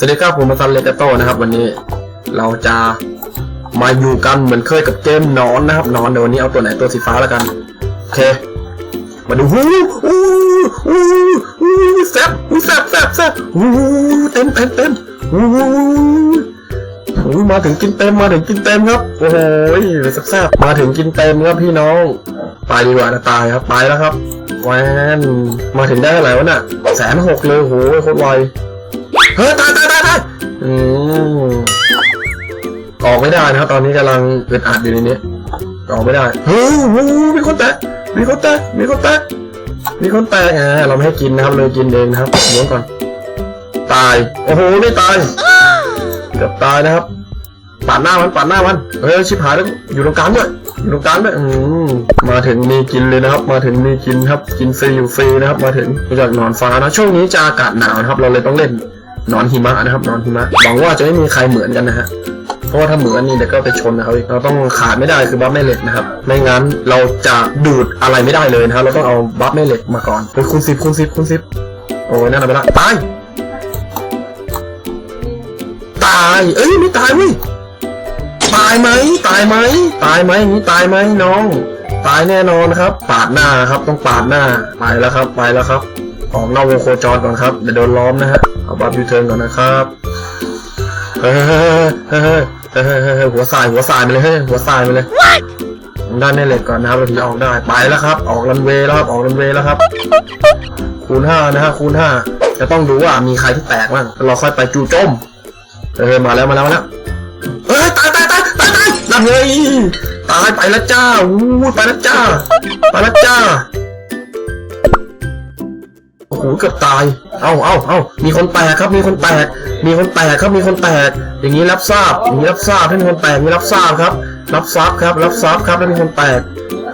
สวัสดีครับผมมาซันเลกาโตนะครับ วันนี้เราจะมาอยู่กันเหมือนเคยกับเกมนอนนะครับนอนเดี๋ยววันนี้เอาตัวไหนตัวสีฟ้าแล้วกันโอเค มาดูฮู้ฮู้ฮู้ฮู้แซ่บฮู้แซ่บแซ่บแซ่บฮู้เต็มเต็มเต็มฮู้ฮู้มาถึงกินเต็มมาถึงกินเต็มครับโอ้โหแซ่บแซ่บมาถึงกินเต็มครับพี่น้องไปดีกว่านะตายครับไปแล้วครับแวนมาถึงได้เท่าไหร่วะน่ะแสนหกเลยโอ้โหโคตรไวเฮ้ยตายตาย อืมออกไม่ได้นะครับ ตอนนี้กำลังอึดอัดอยู่ในนี้ออกไม่ได้เฮ้ยมีคนแตกมีคนแตกมีคนแตกมีคนแตกอ่าเราไม่ให้กินนะครับเลยกินเองนะครับเลี้ยงก่อน ตาย โอ้โหไม่ตายเกือบตายนะครับปาดหน้ามันปาดหน้ามันเฮ้ยชิบหายแล้วอยู่ตรงกลางด้วยอยู่ตรงกลางด้วยอืมมาถึงมีกินเลยนะครับ มาถึงมีกินครับ กินฟรีอยู่ฟรีนะครับ มาถึงมาจากนอนฟ้านะช่วงนี้จะอากาศหนาวนะครับ เราเลยต้องเล่น นอนหิมะนะครับ นอนหิมะหวังว่าจะไม่มีใครเหมือนกันนะฮะเพราะว่าถ้าเหมือนนี่เดี๋ยวก็ไปชนนะครับเราต้องขาดไม่ได้คือบัฟแม่เหล็กนะครับไม่งั้นเราจะดูดอะไรไม่ได้เลยนะครับเราต้องเอาบัฟแม่เหล็กมาก่อนเป็นคูณสิบคูณสิบคูณสิบโอ้ยนั่นเอาไปละตายตายเอ้ยไม่ตายเว้ยตายไหมตายไหมตายไหมอย่างนี้ตายไหมน้องตายแน่นอนครับ ปาดหน้าครับต้องปาดหน้าไปแล้วครับ ไปแล้วครับ ออกนอกวงโคจรก่อนครับเดี๋ยวโดนล้อมนะฮะ เอาบัฟยูเทิร์นก่อนนะครับเฮ้ยเฮ้ยเฮ้เฮ้หัวสายหัวสายไปเลยเฮ้ยหัวสายไปเลยด้านนี้เหล็กก่อนนะครับเราถึงออกได้ไปแล้วครับ ออกลันเวแล้วครับออกลันเวแล้วครับ คูณห้านะฮะคูณห้าจะต้องดูว่ามีใครที่แตกบ้างเราค่อยไปจู่โจมเออมาแล้วมาแล้วนะเฮ้ยตายตายตายตายตายนั่นเลยตายไปแล้วจ้าอู้ไปแล้วจ้าไปแล้วจ้า โอ้โหเกือบตาย เอ้าเอ้าเอ้ามีคนแตกครับ มีคนแตก มีคนแตกครับ มีคนแตก อย่างนี้รับทราบ อย่างนี้รับทราบ ถ้ามีคนแตกมีรับทราบครับ รับทราบครับ รับทราบครับ ถ้ามีคนแตก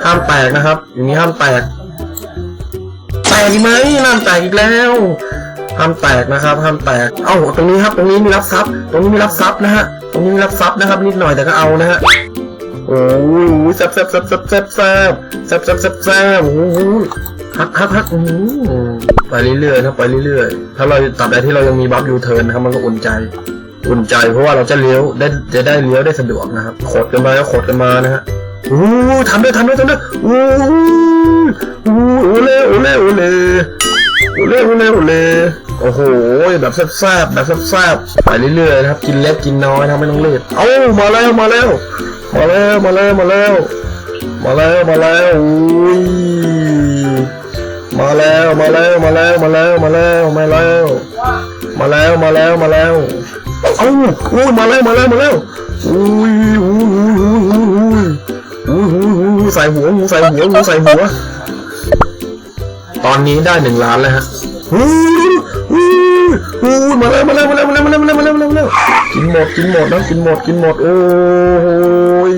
ห้ามแตกนะครับ อย่างนี้ห้ามแตก แตกอีไหมน้ำแตกอีกแล้ว ห้ามแตกนะครับ ห้ามแตก เอ้า ตรงนี้ครับ ตรงนี้มีรับทรัพย์ ตรงนี้มีรับทรัพย์นะฮะ ตรงนี้มีรับทรัพย์นะครับ นิดหน่อยแต่ก็เอานะฮะ โอ้ยแซ่บแซ่บแซ่บแซ่บแซ่บแซ่บแซ่บแซ่บแซ่บแซ่บโอ้โหฮักฮักฮักอืมไปเรื่อยๆครับไปเรื่อยๆ ถ้าเราตัดใดที่เรายังมีบัฟยูเทิร์นนะครับมันก็อุ่นใจ อุ่นใจเพราะว่าเราจะเลี้ยวได้จะได้เลี้ยวได้สะดวกนะครับขดกันมาก็ขดกันมานะฮะอู้ทำด้วยทำด้วยทำด้วยอู้อู้โอเล่โอเล่โอเล่โอเล่โอเล่โอเล่โอ้โหแบบแซ่บๆแบบแซ่บๆไปเรื่อยๆนะครับ กินเล็กกินน้อยนะไม่ต้องรีบเอ้ามาแล้วมาแล้ว มาแล้วมาแล้วมาแล้วมาแล้วมาแล้วอุ้ยมาแล้วมาแล้วมาแล้วมาแล้วมาแล้วมาแล้วมาแล้วมาแล้วมาแล้วเอ้าอุ้ยมาแล้วมาแล้วมาแล้วอุ้ยอุ้ยอุ้ยอุ้ยอุ้ยอุ้ยอุ้ยใส่หัวใส่หัวใส่หัว ตอนนี้ได้หนึ่งล้านแล้วฮะอุ้ยอุ้ยอุ้ยมาแล้วมาแล้วมาแล้วมาแล้วมาแล้วมาแล้วมาแล้วมาแล้วมาแล้วกินหมดกินหมดนะกินหมดกินหมดโอ้ ย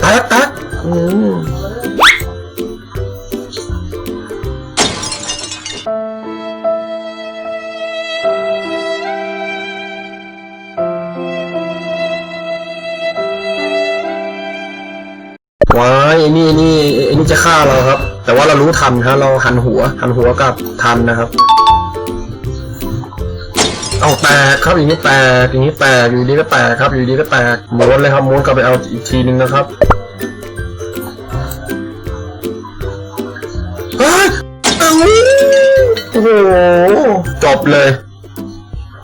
แตกแตกอืมว้ายไอ้นี่ไอ้นี่ไอ้นี่จะฆ่าเราครับ แต่ว่าเรารู้ทันฮะเราหันหัว หันหัวกลับทันนะครับ เอาแตกครับอย่างนี้แตกอย่างนี้แตกอยู่ดีก็แตกครับอยู่ดีก็แตกม้วนเลยครับม้วนกลับไปเอาอีกทีนึงนะครับโอ้โหจบเลย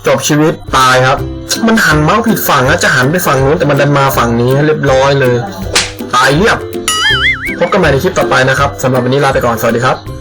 จบชีวิตตายครับ มันหันเมาส์ผิดฝั่งนะจะหันไปฝั่งนู้นแต่มันดันมาฝั่งนี้เรียบร้อยเลย ตายเรียบพบกันใหม่ในคลิปต่อไปนะครับสำหรับวันนี้ลาไปก่อนสวัสดีครับ